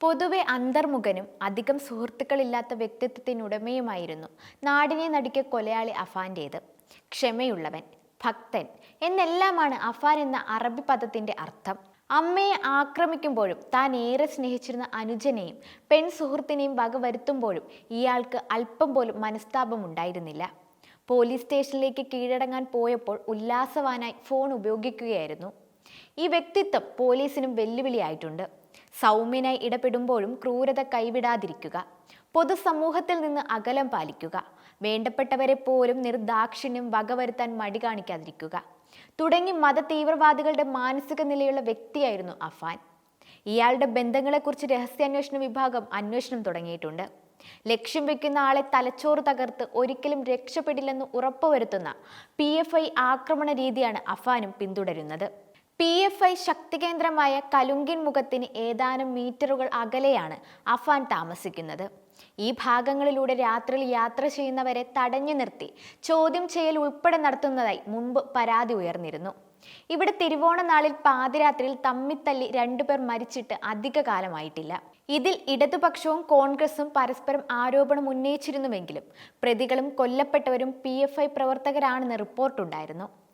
പൊതുവെ അന്തർമുഖനും അധികം സുഹൃത്തുക്കളില്ലാത്ത വ്യക്തിത്വത്തിനുടമയുമായിരുന്നു. നാടിനെ നടുക്കിയ കൊലയാളി അഫാന്റേത് ക്ഷമയുള്ളവൻ ഭക്തൻ എന്നെല്ലാമാണ് അഫാൻ എന്ന അറബി പദത്തിന്റെ അർത്ഥം. അമ്മയെ ആക്രമിക്കുമ്പോഴും താൻ ഏറെ സ്നേഹിച്ചിരുന്ന അനുജനെയും പെൺ സുഹൃത്തിനെയും വകവരുത്തുമ്പോഴും ഇയാൾക്ക് അല്പം പോലും മനസ്താപമുണ്ടായിരുന്നില്ല പോലീസ് സ്റ്റേഷനിലേക്ക് കീഴടങ്ങാൻ പോയപ്പോൾ ഉല്ലാസവാനായി ഫോൺ ഉപയോഗിക്കുകയായിരുന്നു. ഈ വ്യക്തിത്വം പോലീസിനും വെല്ലുവിളിയായിട്ടുണ്ട്. സൗമ്യനായി ഇടപെടുമ്പോഴും ക്രൂരത കൈവിടാതിരിക്കുക പൊതുസമൂഹത്തിൽ നിന്ന് അകലം പാലിക്കുക വേണ്ടപ്പെട്ടവരെ പോലും നിർദാക്ഷിണ്യം വകവരുത്താൻ മടി കാണിക്കാതിരിക്കുക തുടങ്ങി മത തീവ്രവാദികളുടെ മാനസിക നിലയുള്ള വ്യക്തിയായിരുന്നു അഫാൻ. ഇയാളുടെ ബന്ധങ്ങളെക്കുറിച്ച് രഹസ്യാന്വേഷണ വിഭാഗം അന്വേഷണം തുടങ്ങിയിട്ടുണ്ട്. ലക്ഷ്യം വെക്കുന്ന ആളെ തലച്ചോറ് തകർത്ത് ഒരിക്കലും രക്ഷപ്പെടില്ലെന്ന് ഉറപ്പുവരുത്തുന്ന പി എഫ് ഐ ആക്രമണ രീതിയാണ് അഫാനും പിന്തുടരുന്നത്. പി എഫ് ഐ ശക്തികേന്ദ്രമായ കലുങ്കിൻ മുഖത്തിന് ഏതാനും മീറ്ററുകൾ അകലെയാണ് അഫാൻ താമസിക്കുന്നത്. ഈ ഭാഗങ്ങളിലൂടെ രാത്രിയിൽ യാത്ര ചെയ്യുന്നവരെ തടഞ്ഞു നിർത്തി ചോദ്യം ചെയ്യൽ ഉൾപ്പെടെ നടത്തുന്നതായി മുൻപ് പരാതി ഉയർന്നിരുന്നു. ഇവിടെ തിരുവോണ നാളിൽ പാതിരാത്രിയിൽ തമ്മിത്തല്ലി രണ്ടുപേർ മരിച്ചിട്ട് അധിക കാലമായിട്ടില്ല ഇതിൽ ഇടതുപക്ഷവും കോൺഗ്രസും പരസ്പരം ആരോപണം ഉന്നയിച്ചിരുന്നുവെങ്കിലും പ്രതികളും കൊല്ലപ്പെട്ടവരും പി പ്രവർത്തകരാണെന്ന് റിപ്പോർട്ടുണ്ടായിരുന്നു.